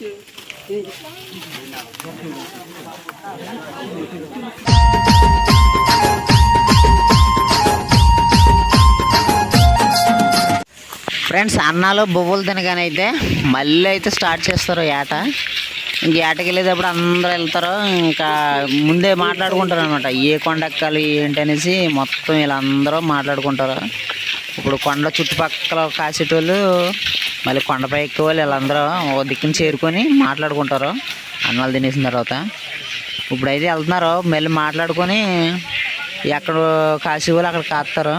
Friends అన్నాలు బొవ్వలు తినగానే అయితే మళ్ళీ అయితే స్టార్ట్ చేస్తారు ఏట ఇంక ఏటకి వెళ్ళేటప్పుడు అందరూ వెళ్తారు. ఇంకా ముందే మాట్లాడుకుంటారు అనమాట ఏ కొండ ఎక్కాలి ఏంటి అనేసి మొత్తం వీళ్ళందరూ మాట్లాడుకుంటారు. ఇప్పుడు కొండ చుట్టుపక్కల కాసేటోళ్ళు మళ్ళీ కొండపై ఎక్కే వాళ్ళు వీళ్ళందరూ ఓ దిక్కుని చేరుకొని మాట్లాడుకుంటారు. అన్నాలు తినేసిన తర్వాత. ఇప్పుడైతే వెళ్తున్నారు. మళ్ళీ మాట్లాడుకొని ఎక్కడ కాసే వాళ్ళు అక్కడ కాస్తారు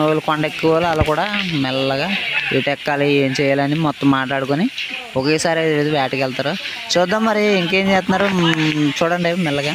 వాళ్ళు కొండ ఎక్కువ వాళ్ళు కూడా మెల్లగా ఇటు ఎక్కాలి ఏం చేయాలని మొత్తం మాట్లాడుకొని ఒకేసారి వేటకి వెళ్తారు. చూద్దాం మరి ఇంకేం చేస్తున్నారు? చూడండి మెల్లగా.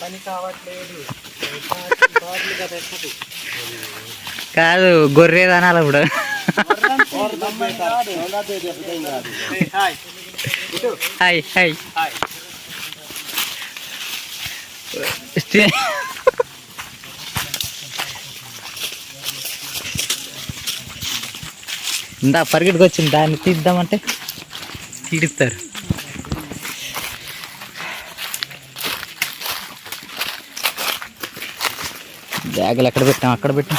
పని కావట్లేదు. కాదు గొర్రె దానాలి ఇప్పుడు హాయ్ హాయ్. ఇందా పరిగెట్టుకొచ్చింది దాన్ని తీద్దామంటే. తీడుస్తారు బ్యాగులు ఎక్కడ పెట్టాం? అక్కడ పెట్టాం.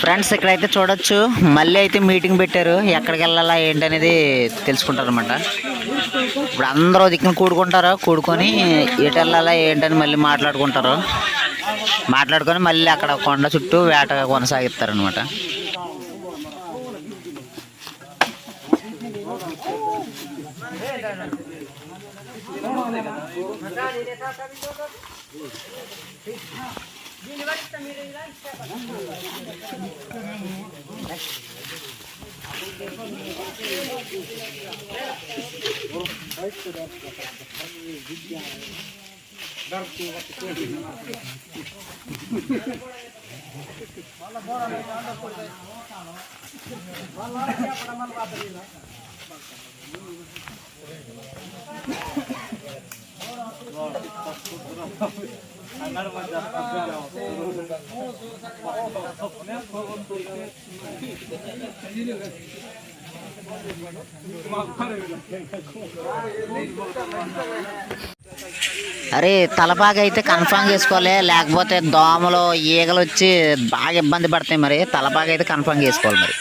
ఫ్రెండ్స్ ఇక్కడైతే చూడొచ్చు. మళ్ళీ అయితే మీటింగ్ పెట్టారు. ఎక్కడికి వెళ్ళాలా ఏంటనేది తెలుసుకుంటారనమాట ఇప్పుడు అందరూ దిక్కున కూడుకుంటారు. కూడుకొని ఎటు వెళ్ళాలా ఏంటని మళ్ళీ మాట్లాడుకుంటారు. మాట్లాడుకొని మళ్ళీ అక్కడ కొండ చుట్టూ వేట కొనసాగిస్తారు ভালো বড় আমার বাদ দিলাম అరే తలపాక అయితే కన్ఫామ్ చేసుకోవాలి. లేకపోతే దోమలు ఈగలు వచ్చి బాగా ఇబ్బంది పడతాయి మరి. తలపాక అయితే కన్ఫామ్ చేసుకోవాలి మరి.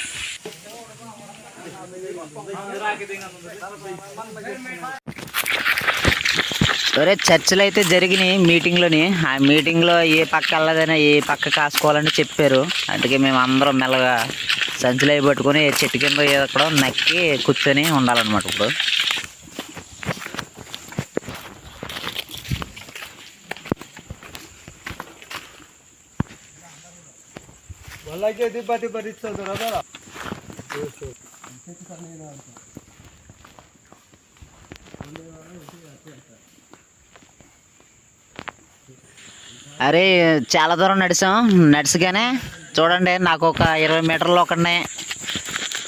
సరే చర్చలు అయితే జరిగినాయి మీటింగ్లోని. ఆ మీటింగ్లో ఏ పక్క వెళ్ళదైనా ఏ పక్క కాసుకోవాలని చెప్పారు. అందుకే మేము అందరం మెల్లగా సంచులు అవి పట్టుకొని చెట్టు కింద ఎక్కడ నక్కి కూర్చొని ఉండాలన్నమాట ఇప్పుడు. వాళ్ళకి దిబ్బ దిబ్బ ఇస్తుంది కదా అరే చాలా దూరం నడిచాం. నడిచిగానే చూడండి నాకు ఒక ఇరవై మీటర్లు ఒకటినే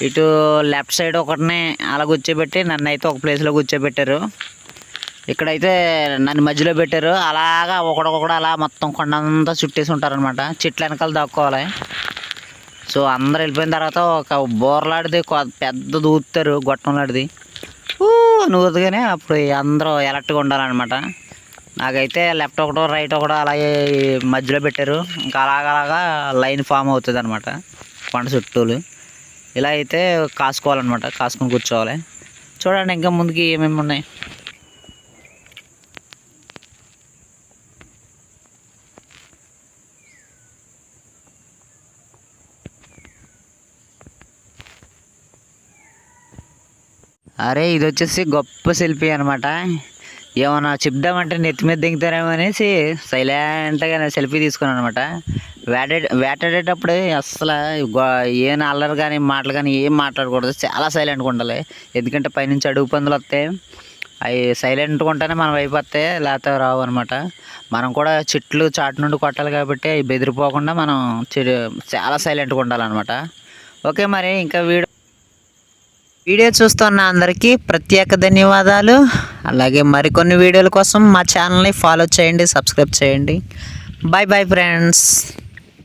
ఇటు లెఫ్ట్ సైడ్ ఒకటినే అలా కూర్చోబెట్టి నన్ను అయితే ఒక ప్లేస్లో కూర్చోబెట్టారు. ఇక్కడైతే నన్ను మధ్యలో పెట్టారు. అలాగా ఒకడొకడు అలా మొత్తం కొండంతా చుట్టేసి ఉంటారనమాట చెట్ల వెనకాల దాక్కోవాలి. సో అందరు వెళ్ళిపోయిన తర్వాత ఒక బోర్లాడిది కొ- పెద్ద దూతారు గొట్టంలాడిది. ఊ నూరుదుగానే అప్పుడు అందరూ ఎలర్ట్గా ఉండాలన్నమాట. నాకైతే లెఫ్ట్ ఒకటో రైట్ ఒకటో అలాగే మధ్యలో పెట్టారు. ఇంకా అలాగలాగా లైన్ ఫామ్ అవుతుంది అనమాట కొండ చుట్టూలు. ఇలా అయితే కాసుకోవాలన్నమాట. కాసుకొని కూర్చోవాలి. చూడండి ఇంకా ముందుకి ఏమేమి ఉన్నాయి. అరే ఇది వచ్చేసి గొప్ప సెల్ఫీ అనమాట ఏమన్నా చెప్దామంటే నెత్తి మీద దిగుతారేమో అనేసి సైలెంట్గా సెల్ఫీ తీసుకున్నాను అనమాట వేటాడే వేటాడేటప్పుడు అసలు ఏం అల్లరి కానీ మాటలు కానీ ఏం మాట్లాడకూడదు. చాలా సైలెంట్గా ఉండాలి. ఎందుకంటే పైనుంచి అడుగు పందులు వస్తాయి అవి సైలెంట్గా ఉంటేనే మనం అయిపోతే లేకపోతే రావు అనమాట మనం కూడా చెట్లు చాటు నుండి కొట్టాలి కాబట్టి అవి బెదిరిపోకుండా మనం చెడు చాలా సైలెంట్గా ఉండాలన్నమాట. ఓకే మరి ఇంకా వీడియో వీడియో చూస్తున్న అందరికీ ప్రత్యేక ధన్యవాదాలు. అలాగే మరికొన్ని వీడియోల కోసం మా ఛానల్ని ఫాలో చేయండి సబ్స్క్రైబ్ చేయండి. Bye bye friends.